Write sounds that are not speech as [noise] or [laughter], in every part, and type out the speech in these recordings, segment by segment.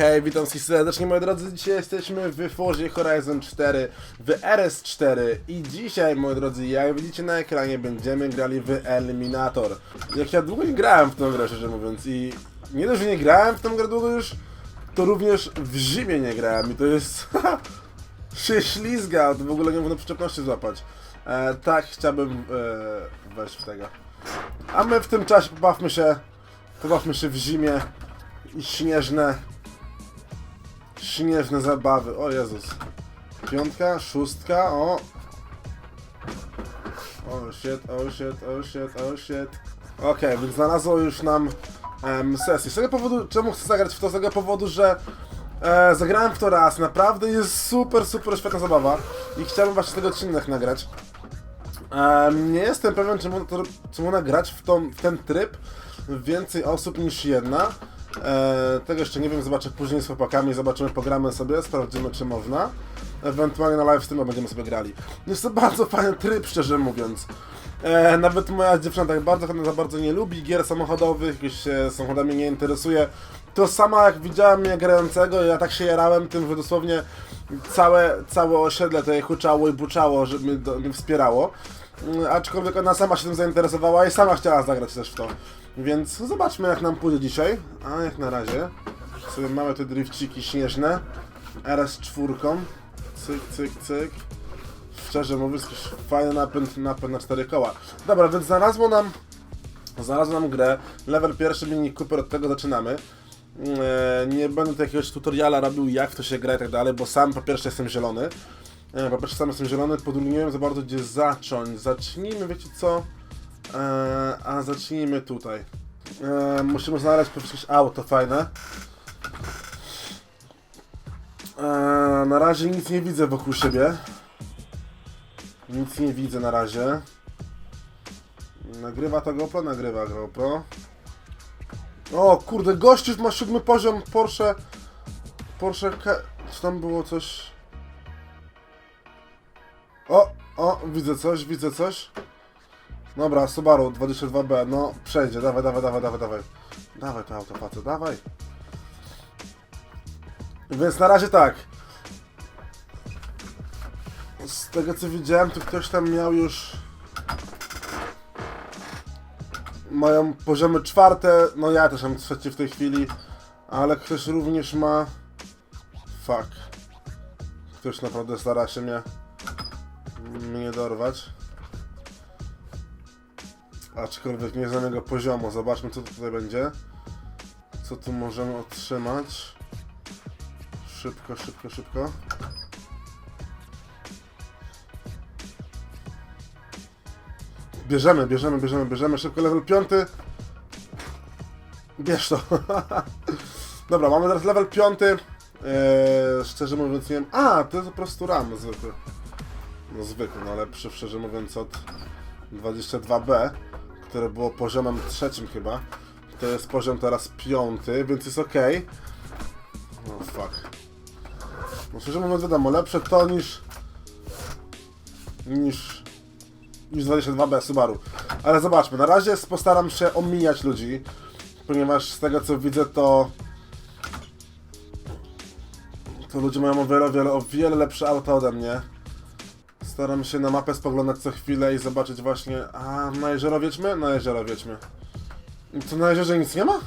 Hej, witam wszystkich serdecznie moi drodzy, dzisiaj jesteśmy w Forzie Horizon 4, w RS4 i dzisiaj moi drodzy, jak widzicie na ekranie będziemy grali w Eliminator. Jak ja długo nie grałem w tą grę szczerze mówiąc i nie dość, że nie grałem w tą grę długo już, to również w zimie nie grałem i to jest [laughs] się ślizga, to w ogóle nie można przyczepności złapać. E, tak, chciałbym e, wejść w tego. A my w tym czasie pobawmy się, pobawmy się w zimie i śnieżne, śnieżne zabawy. O Jezus. Piątka, szóstka, o. O shit, o shit, o shit, o shit. Okej, więc znalazło już nam em, sesję. Z tego powodu, czemu chcę zagrać w to? Z tego powodu, że e, zagrałem w to raz. Naprawdę jest super, super świetna zabawa. I chciałbym właśnie tego odcinek nagrać. Em, nie jestem pewien, można, to, czy można grać w, tą, w ten tryb więcej osób niż jedna. E, tego jeszcze nie wiem, zobaczę później z chłopakami, zobaczymy, pogramy sobie, sprawdzimy czy można. Ewentualnie na live streamie będziemy sobie grali. Jest to bardzo fajny tryb, szczerze mówiąc. E, nawet moja dziewczyna tak bardzo, za bardzo nie lubi gier samochodowych, już się samochodami nie interesuje. To sama jak widziałem mnie grającego, ja tak się jarałem tym, że dosłownie całe, całe osiedle tutaj huczało i buczało, żeby mnie, do, mnie wspierało. Mm, Aczkolwiek ona sama się tym zainteresowała i sama chciała zagrać też w to. Więc zobaczmy jak nam pójdzie dzisiaj. A jak na razie sobie mamy te drifciki śnieżne. RS4. Cyk, cyk, cyk. Szczerze mówiąc, fajny napęd, napęd na cztery koła. Dobra, więc znalazło nam Znalazłem nam grę, level pierwszy Mini Cooper, od tego zaczynamy. E, nie będę tu jakiegoś tutoriala robił, jak to się gra i tak dalej, bo sam po pierwsze jestem zielony. E, po pierwsze sam jestem zielony, po drugie nie wiem za bardzo gdzie zacząć. Zacznijmy, wiecie co? E, a zacznijmy tutaj. E, musimy znaleźć jakieś auto fajne. E, na razie nic nie widzę wokół siebie. Nic nie widzę na razie. Nagrywa to GoPro? Nagrywa GoPro. O kurde, gościu już ma siódmy poziom Porsche... Porsche... Ke... Czy tam było coś... O, o, widzę coś, widzę coś. Dobra, Subaru 22B, no przejdzie, dawaj, dawaj, dawaj, dawaj, dawaj. Dawaj to auto, facet, dawaj. Więc na razie tak. Z tego co widziałem, to ktoś tam miał już mają poziomy czwarte, no ja też mam trzeci w tej chwili, ale ktoś również ma... Fuck. Ktoś naprawdę stara się mnie... mnie dorwać. Aczkolwiek nie znam jego poziomu. Zobaczmy co tutaj będzie. Co tu możemy otrzymać. Szybko, szybko, szybko. Bierzemy, bierzemy, bierzemy, bierzemy. Szybko level 5. Bierz to. [laughs] Dobra, mamy teraz level 5. Eee, szczerze mówiąc nie wiem. A, to jest po prostu RAM zwykły. No zwykły, no lepszy szczerze mówiąc od 22B, które było poziomem trzecim chyba. To jest poziom teraz piąty, więc jest ok. No fuck. No szczerze mówiąc wiadomo, lepsze to niż niż niż 22B Subaru. Ale zobaczmy, na razie postaram się omijać ludzi, ponieważ z tego co widzę to to ludzie mają o wiele, wiele, o wiele lepsze auto ode mnie. Staram się na mapę spoglądać co chwilę i zobaczyć właśnie... A, na jezioro wiedźmy? Na jezioro wiedźmy. To na jeziorze nic nie ma?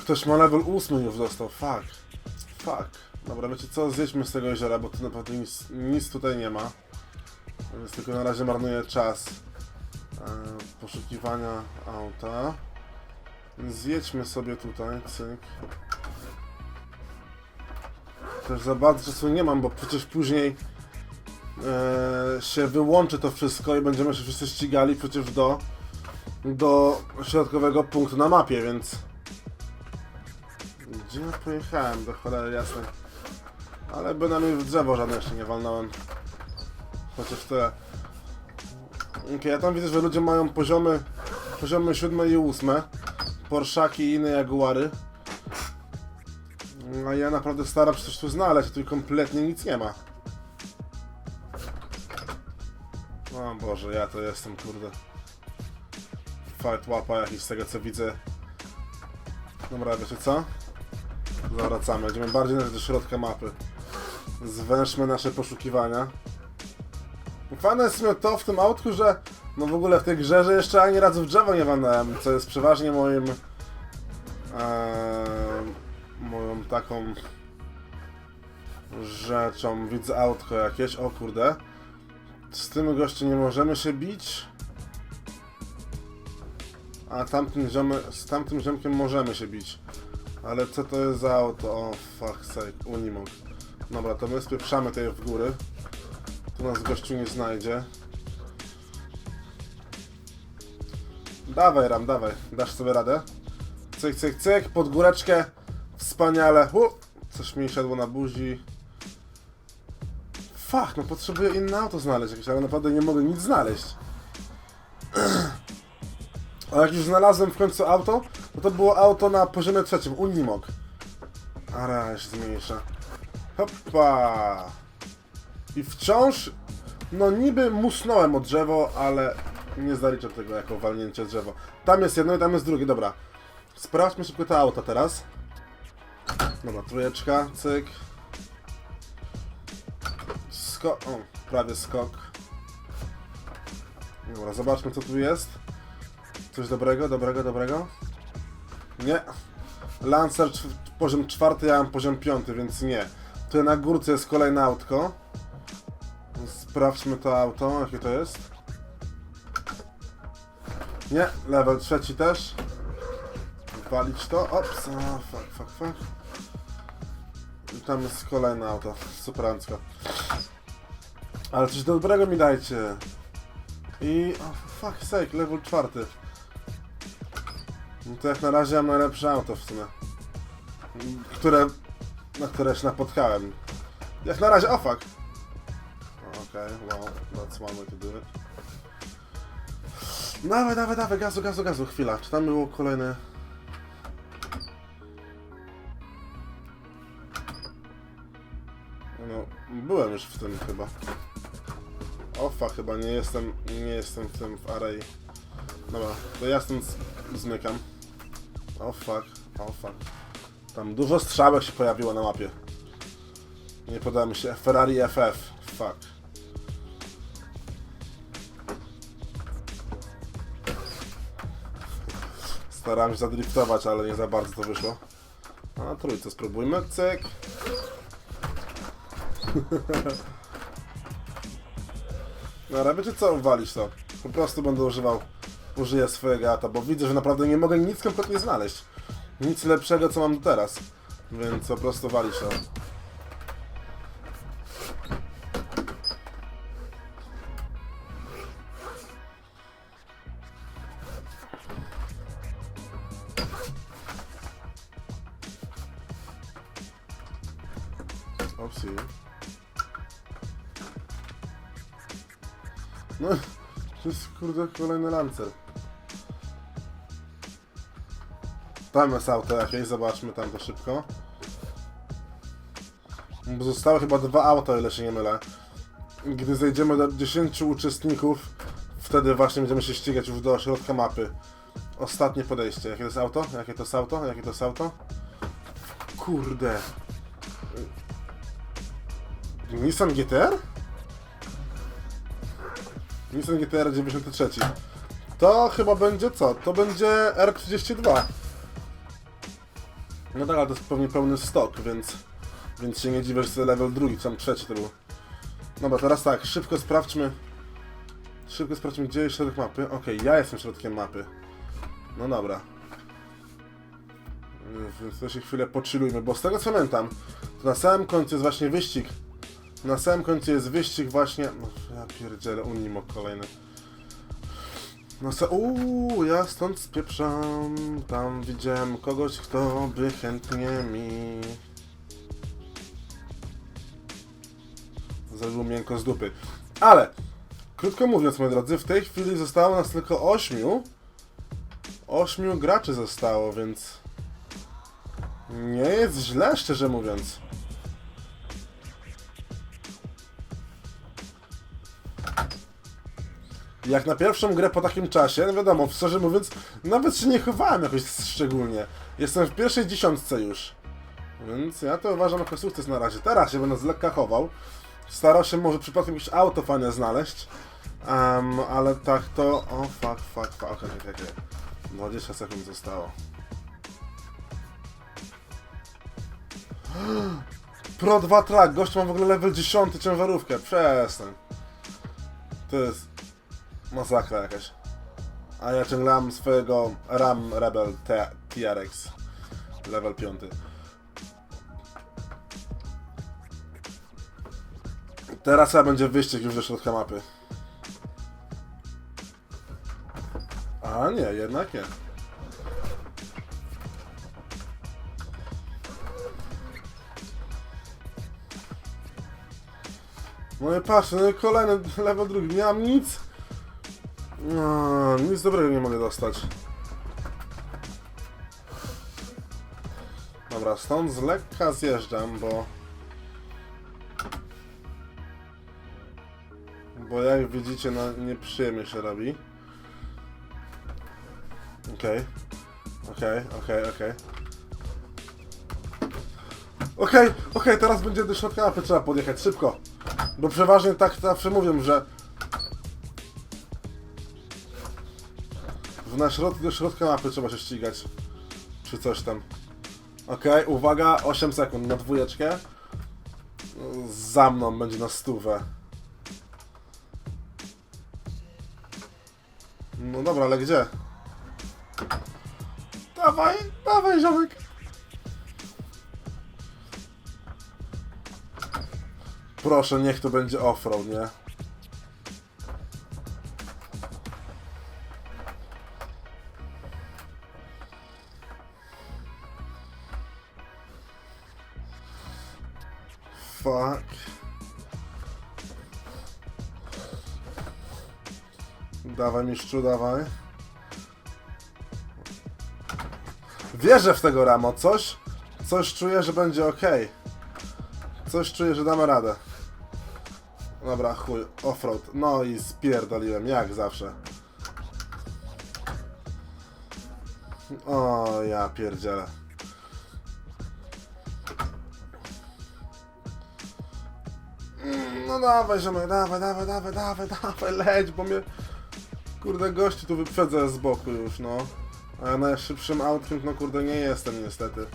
Ktoś ma level 8 już dostał, fuck. Fuck. Dobra, wiecie co, zjedźmy z tego jeziora, bo tu naprawdę nic, nic tutaj nie ma. Więc tylko na razie marnuję czas e, poszukiwania auta. Zjedźmy sobie tutaj, cyk. Też za bardzo czasu nie mam, bo przecież później e, się wyłączy to wszystko i będziemy się wszyscy ścigali przecież do, do środkowego punktu na mapie, więc... Gdzie ja pojechałem, do cholery jasnej. Ale bynajmniej w drzewo żadne jeszcze nie walnąłem. Chociaż te... Okay, ja tam widzę, że ludzie mają poziomy, poziomy 7 i 8. Porszaki i inne Jaguary. A ja naprawdę staram się coś tu znaleźć, tu kompletnie nic nie ma. O Boże, ja to jestem, kurde. Fight łapa jakiś z tego co widzę. Dobra, wiecie co? Zawracamy, idziemy bardziej do środka mapy. Zwężmy nasze poszukiwania. Fajne jest to w tym autku, że no w ogóle w tej grze, że jeszcze ani razu w drzewo nie walnąłem, co jest przeważnie moim... moją taką rzeczą. Widzę autko jakieś, o kurde. Z tym gościem nie możemy się bić. A tamtym ziomy, z tamtym ziomkiem możemy się bić. Ale co to jest za auto? O, fuck sake, Unimog. Dobra, to my spieprzamy tutaj w góry. Tu nas gościu nie znajdzie. Dawaj Ram, dawaj. Dasz sobie radę? Cyk, cyk, cyk, pod góreczkę. Wspaniale. U, coś mi siadło na buzi. Fuck, no potrzebuję inne auto znaleźć jakieś, ale naprawdę nie mogę nic znaleźć. [clears throat] A jak już znalazłem w końcu auto, to to było auto na poziomie trzecim, Unimog. Ara, się zmniejsza. Hoppa! I wciąż, no niby musnąłem o drzewo, ale nie zaliczę tego jako walnięcie drzewo. Tam jest jedno i tam jest drugie, dobra. Sprawdźmy szybko te auta teraz. Dobra, trójeczka, cyk. Skok, o, prawie skok. Dobra, zobaczmy co tu jest. Coś dobrego, dobrego, dobrego? Nie. Lancer poziom czwarty, ja mam poziom piąty, więc nie. Tutaj na górce jest kolejne autko. Sprawdźmy to auto, jakie to jest. Nie, level trzeci też. Walić to. Ops, o, fuck, fuck, fuck. Tam jest kolejne auto, superancko. Ale coś dobrego mi dajcie. I... O, fuck sake, level czwarty. No to jak na razie mam najlepsze auto w sumie. Które... Na które się napotkałem. Jak na razie, o fuck! Okej, okay, wow, that's one way to do it. Dawaj, dawaj, dawaj, gazu, gazu, gazu, chwila. Czy tam było kolejne... byłem już w tym chyba. Ofa, chyba nie jestem, nie jestem w tym w array. Dobra, to ja stąd zmykam. O fuck, o fuck. Tam dużo strzałek się pojawiło na mapie. Nie podoba mi się Ferrari FF. Fuck. Starałem się zadriftować, ale nie za bardzo to wyszło. A trójce spróbujmy. Cyk. [laughs] Dobra, wiecie co? Walić to. Po prostu będę używał, użyję swojego ata, bo widzę, że naprawdę nie mogę nic kompletnie znaleźć. Nic lepszego, co mam teraz. Więc po prostu walić to. No, to jest kurde kolejny lancer. Tam jest auto jakieś, zobaczmy tam to szybko. Bo zostały chyba dwa auta, ile się nie mylę. Gdy zejdziemy do 10 uczestników, wtedy właśnie będziemy się ścigać już do środka mapy. Ostatnie podejście. Jakie to jest auto? Jakie to jest auto? Jakie to jest auto? Kurde. Nissan GTR? Nissan GTR 93. To chyba będzie co? To będzie R32. No tak, ale to jest pewnie pełny stok, więc, więc się nie dziwię, że to level drugi, czy tam trzeci to był. Dobra, teraz tak, szybko sprawdźmy. Szybko sprawdźmy, gdzie jest środek mapy. Okej, ja jestem środkiem mapy. No dobra. Więc to się chwilę poczylujmy, bo z tego co pamiętam, to na samym końcu jest właśnie wyścig. Na samym końcu jest wyścig właśnie... No, ja pierdzielę, Unimog kolejny. No se... Uuu, ja stąd spieprzam. Tam widziałem kogoś, kto by chętnie mi... Zrobił miękko z dupy. Ale, krótko mówiąc, moi drodzy, w tej chwili zostało nas tylko ośmiu. Ośmiu graczy zostało, więc... Nie jest źle, szczerze mówiąc. Jak na pierwszą grę po takim czasie, no wiadomo, szczerze mówiąc, nawet się nie chowałem jakoś szczególnie. Jestem w pierwszej dziesiątce już. Więc ja to uważam jako sukces na razie. Teraz się będę z lekka chował. Starał się może przypadkiem jakieś auto fajne znaleźć. Em, ale tak to... O, fuck, fuck, fuck. Okej, okej, okej. 20 sekund zostało. [gasps] Pro 2 track, gość ma w ogóle level 10 ciężarówkę, przestań. To jest masakra jakaś. A ja ciągle mam swojego Ram Rebel T- TRX. Level 5. Teraz ja będzie wyścig już do środka mapy. A nie, jednak nie. No i patrz, no i kolejny level drugi. Nie mam nic. No, nic dobrego nie mogę dostać. Dobra, stąd z lekka zjeżdżam, bo... Bo jak widzicie, no nieprzyjemnie się robi. Okej. Okej, okej, okej. Okej, okej, teraz będzie do środka mapy trzeba podjechać, szybko. Bo przeważnie tak zawsze mówią, że... na środ do środka mapy trzeba się ścigać. Czy coś tam. Okej, uwaga, 8 sekund na dwójeczkę. Za mną będzie na stówę. No dobra, ale gdzie? Dawaj, dawaj, ziomek. Proszę, niech to będzie offroad, nie? Dawaj, mistrzu, dawaj. Wierzę w tego Ramo, coś? Coś czuję, że będzie ok. Coś czuję, że damy radę. Dobra, chuj, offroad. No i spierdoliłem, jak zawsze. O, ja pierdzielę. Mm, No dawaj, ziomek, dawaj, dawaj, dawaj, dawaj, dawaj, leć, bo mnie... Kurde, gości tu wyprzedzę z boku już, no. A najszybszym autkiem, no kurde, nie jestem niestety.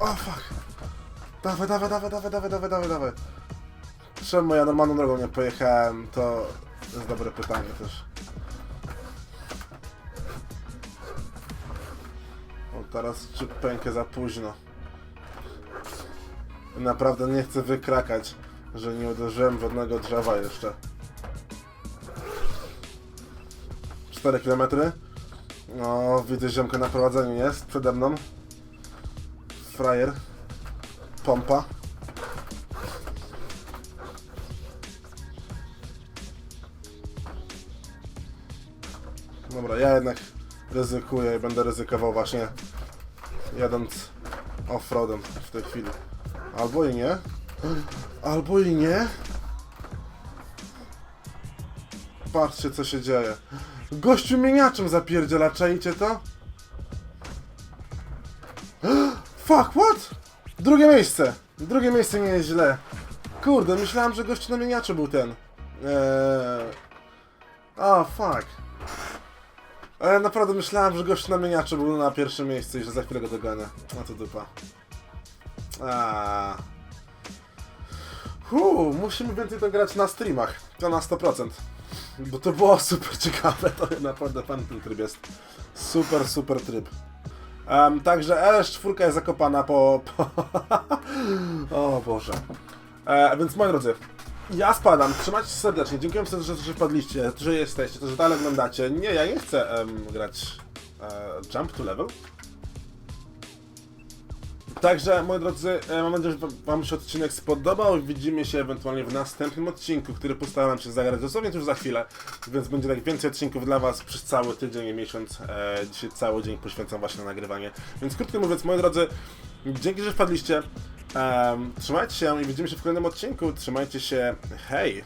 O, fuck. Dawaj, dawaj, dawaj, dawaj, dawaj, dawaj, dawaj, dawaj. Czemu ja normalną drogą nie pojechałem, to jest dobre pytanie też. O, teraz czy pękę za późno. Naprawdę nie chcę wykrakać, że nie uderzyłem żadnego drzewa jeszcze. 4 km. No, widzę ziomka na prowadzeniu jest przede mną. Frajer. Pompa. Dobra, ja jednak ryzykuję i będę ryzykował właśnie jadąc offroadem w tej chwili. Albo i nie. Albo i nie. Patrzcie co się dzieje. Gościu mieniaczem zapierdziela, czajcie to? [gasps] Fuck, what? Drugie miejsce. Drugie miejsce nie jest źle. Kurde, myślałem, że gościu na mieniaczu był ten. Eee... O, fuck. Ale naprawdę myślałem, że gościu na mieniaczu był na pierwszym miejscu i że za chwilę go dogania. No to dupa. Aaaa. Huu, musimy więcej to grać na streamach. To na 100%. Bo to było super ciekawe, to naprawdę fan ten tryb jest. Super, super tryb. Em, także LS4 jest zakopana po... po... [laughs] o Boże. E, więc moi drodzy, ja spadam, trzymajcie się serdecznie, dziękuję serdecznie, że wpadliście, że jesteście, że dalej oglądacie. Nie, ja nie chcę em, grać e, Jump to Level. Także, moi drodzy, e, mam nadzieję, że Wam się odcinek spodobał. Widzimy się ewentualnie w następnym odcinku, który postaram się zagrać dosłownie już za chwilę, więc będzie tak więcej odcinków dla Was przez cały tydzień i miesiąc. E, dzisiaj cały dzień poświęcam właśnie na nagrywanie. Więc krótko mówiąc, moi drodzy, dzięki, że wpadliście. Em, trzymajcie się i widzimy się w kolejnym odcinku. Trzymajcie się. Hej!